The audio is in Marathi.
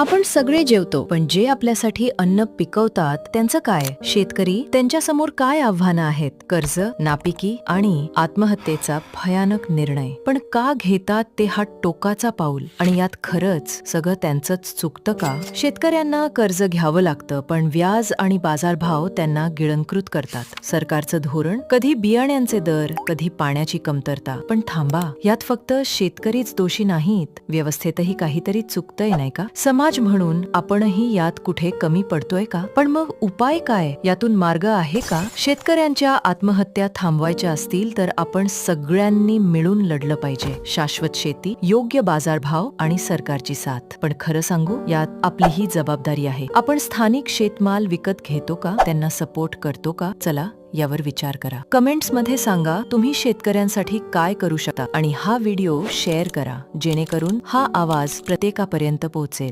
आपण सगळे जेवतो पण जे आपल्यासाठी अन्न पिकवतात त्यांचं काय? शेतकरी त्यांच्यासमोर काय आव्हानं आहेत? कर्ज नापिकी आणि आत्महत्येचा भयानक निर्णय. पण का घेतात ते हा टोकाचा पाऊल? आणि यात खरंच सगळं त्यांचंच चुकतं का? शेतकऱ्यांना कर्ज घ्यावं लागतं पण व्याज आणि बाजारभाव त्यांना गिळंकृत करतात. सरकारचं धोरण कधी बियाण्यांचे दर कधी पाण्याची कमतरता. पण थांबा यात फक्त शेतकरीच दोषी नाहीत. व्यवस्थेतही काहीतरी चुकतंय नाही का? समाज म्हणून आपणही यात कुठे कमी पडतोय का? पण मग उपाय काय? यातून मार्ग आहे का? शेतकऱ्यांच्या आत्महत्या थांबवायच्या असतील तर आपण सगळ्यांनी मिळून लढलं पाहिजे. शाश्वत शेती योग्य बाजारभाव आणि सरकारची साथ. पण खरं सांगू यात आपली ही जबाबदारी आहे. आपण स्थानिक शेतमाल विकत घेतो का? त्यांना सपोर्ट करतो का? चला यावर विचार करा. कमेंट्समध्ये सांगा तुम्ही शेतकऱ्यांसाठी काय करू शकता? आणि हा व्हिडिओ शेअर करा जेणेकरून हा आवाज प्रत्येकापर्यंत पोहोचेल.